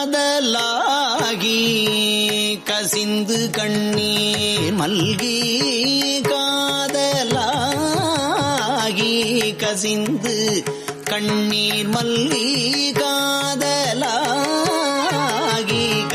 காதலாகி கசிந்து கண்ணீர் மல்கி காதலாகி கசிந்து கண்ணீர் மல்லி காதலாகி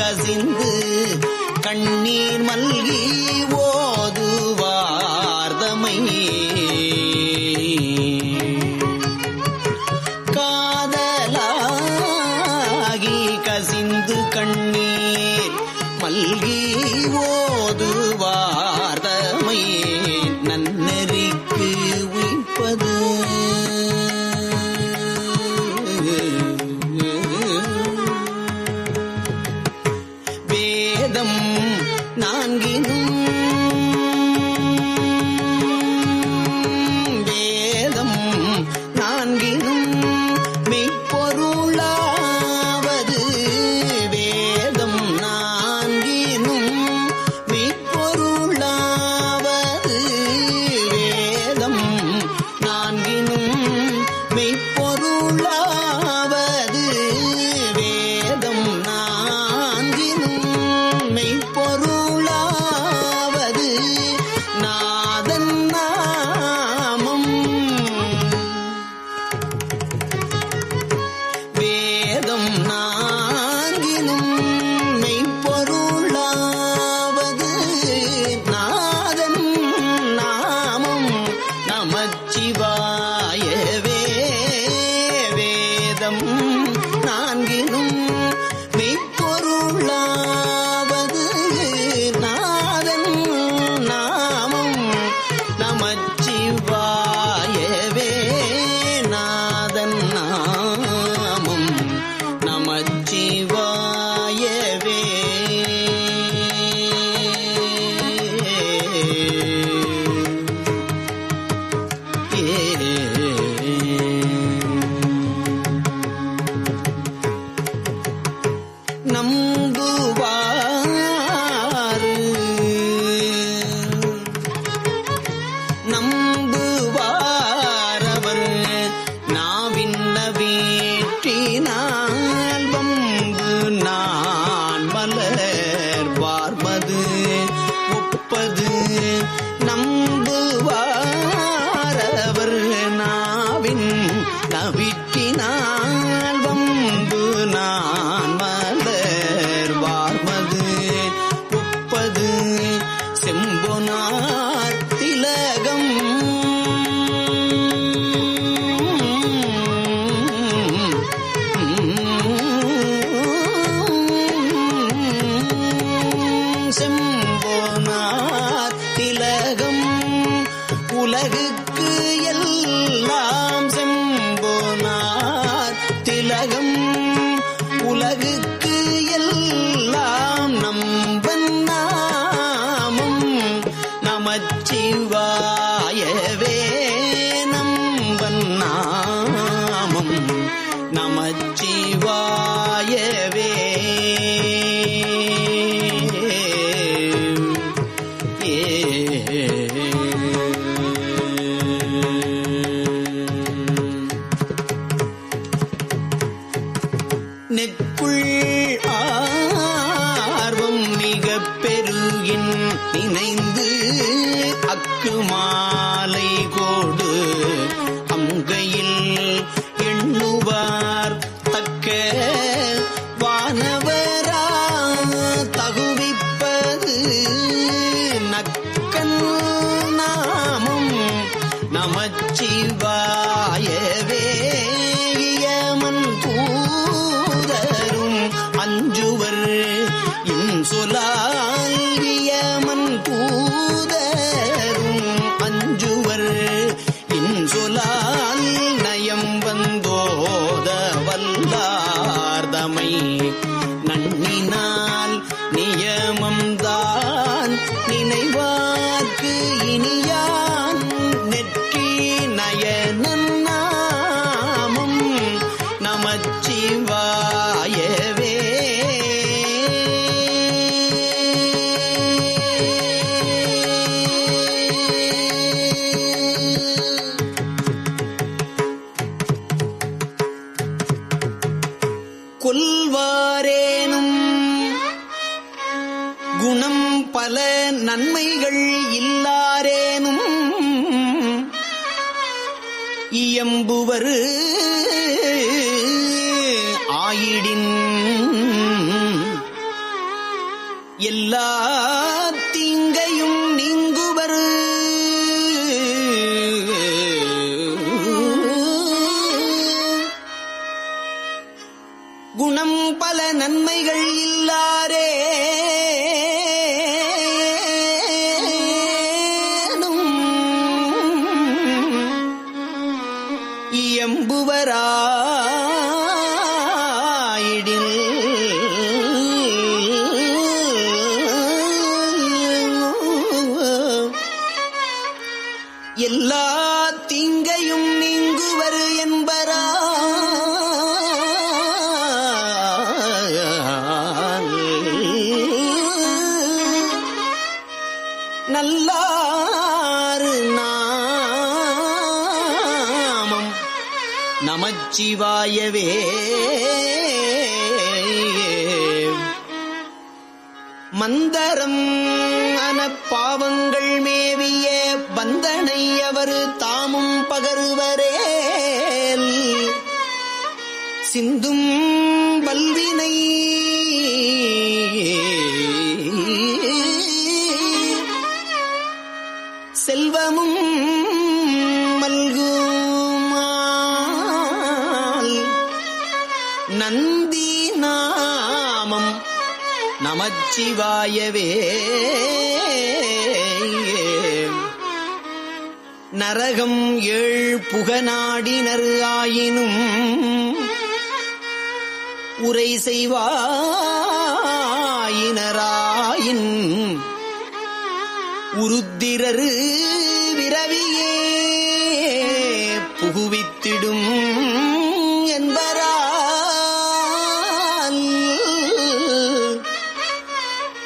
கசிந்து கண்ணீர் மல்கி ஓ உலகு குணம் பல நன்மைகள் இல்லாரே. நல்லாறு நாமம். நமச்சிவாயவே. மந்தரம் அன பாவங்கள் மேவிய பந்தனை அவர் தாமும் பகருவரே சிந்தும் வல்வினை நந்தி நாமம் நமச்சிவாயவே. நரகம் ஏழ் புகநாடினர் ஆயினும் உரை செய்வாயினராயின் உருத்திரரு விரவியே.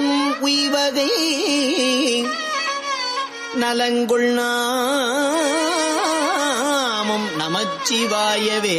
செய்தவன் உய்வகை நலங்குள் நாமம் நமச்சிவாயவே.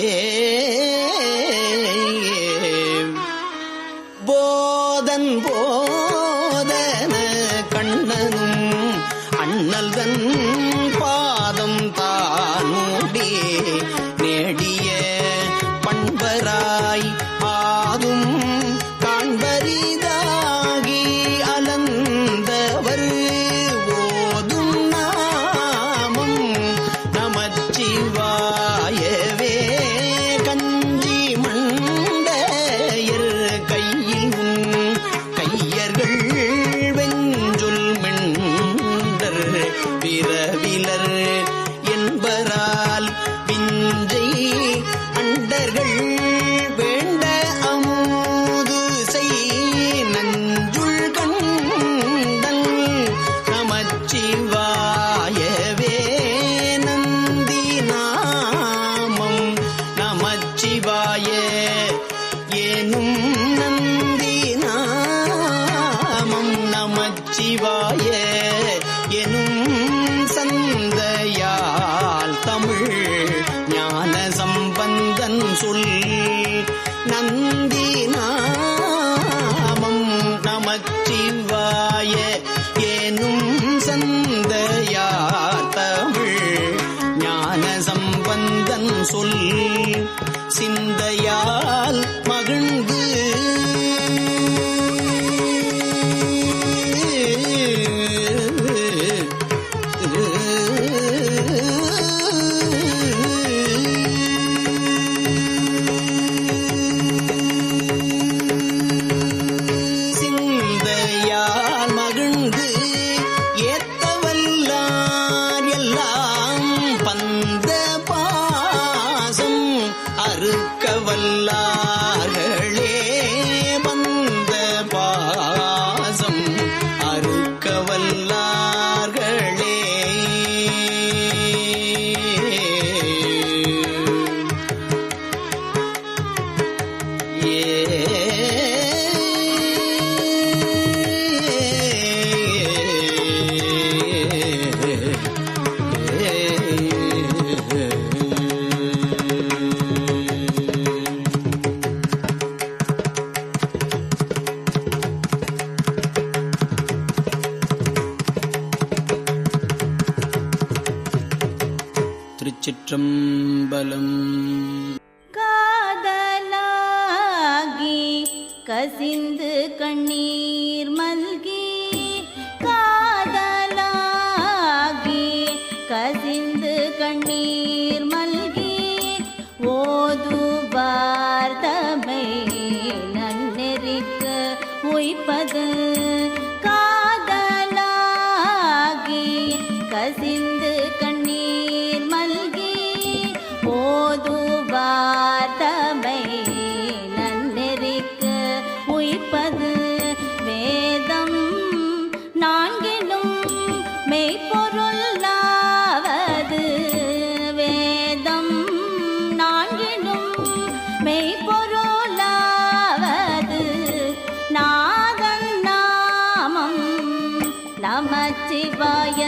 நமச்சிவாய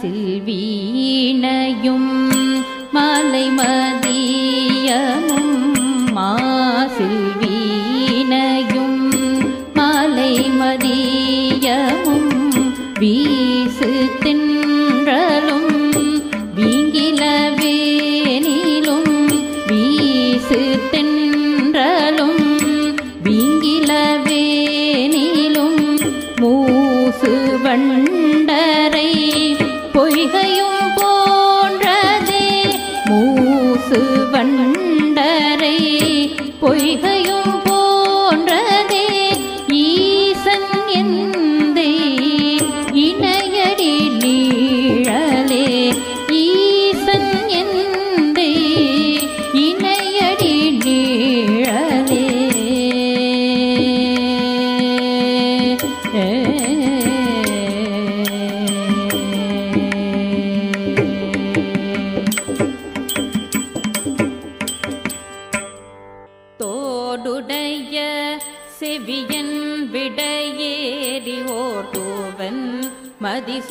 செல்வீனையும் மாலை மலைமதியமும்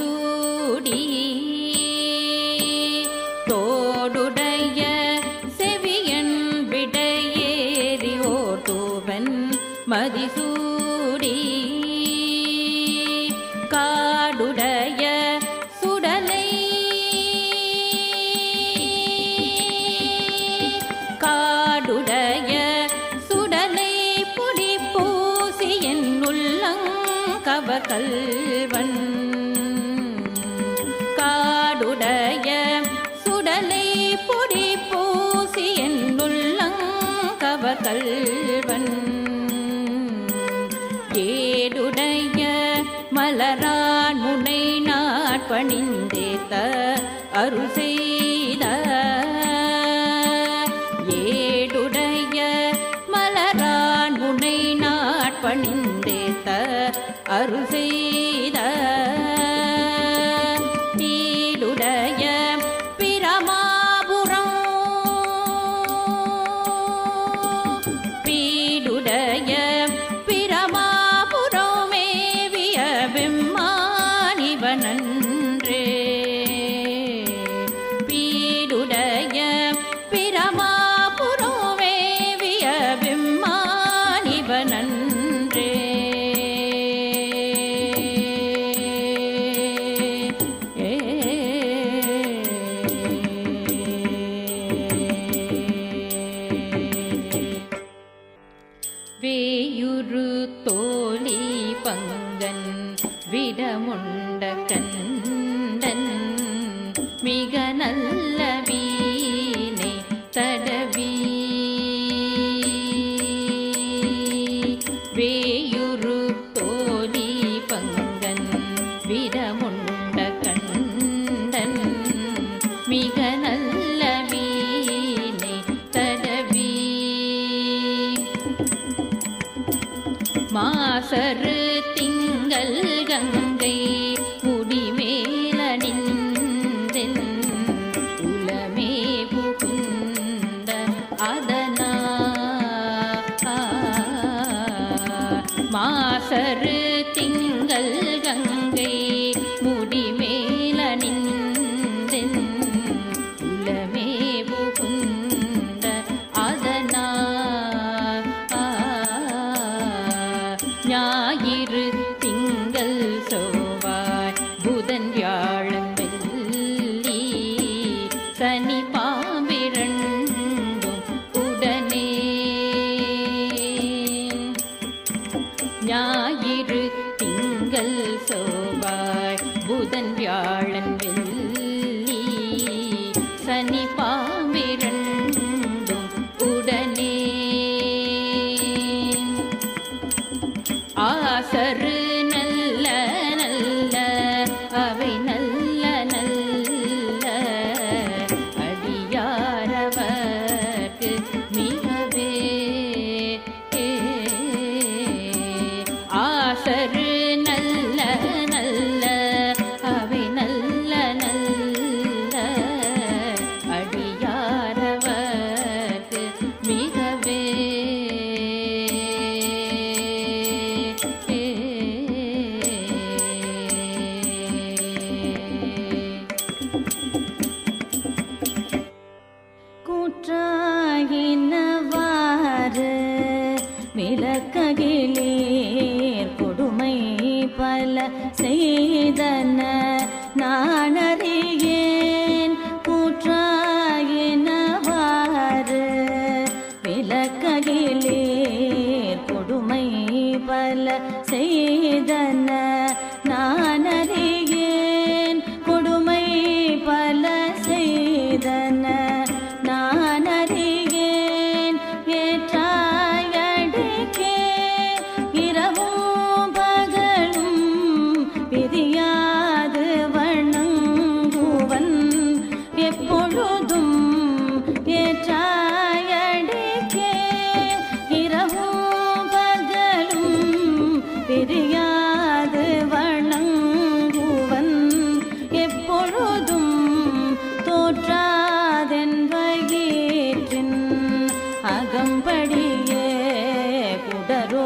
மதிசூடி தோடு கல்வன் பிரமாபுரமேவிய மாசரு திங்கள் கங்க 你。அகம்படியே குடரோ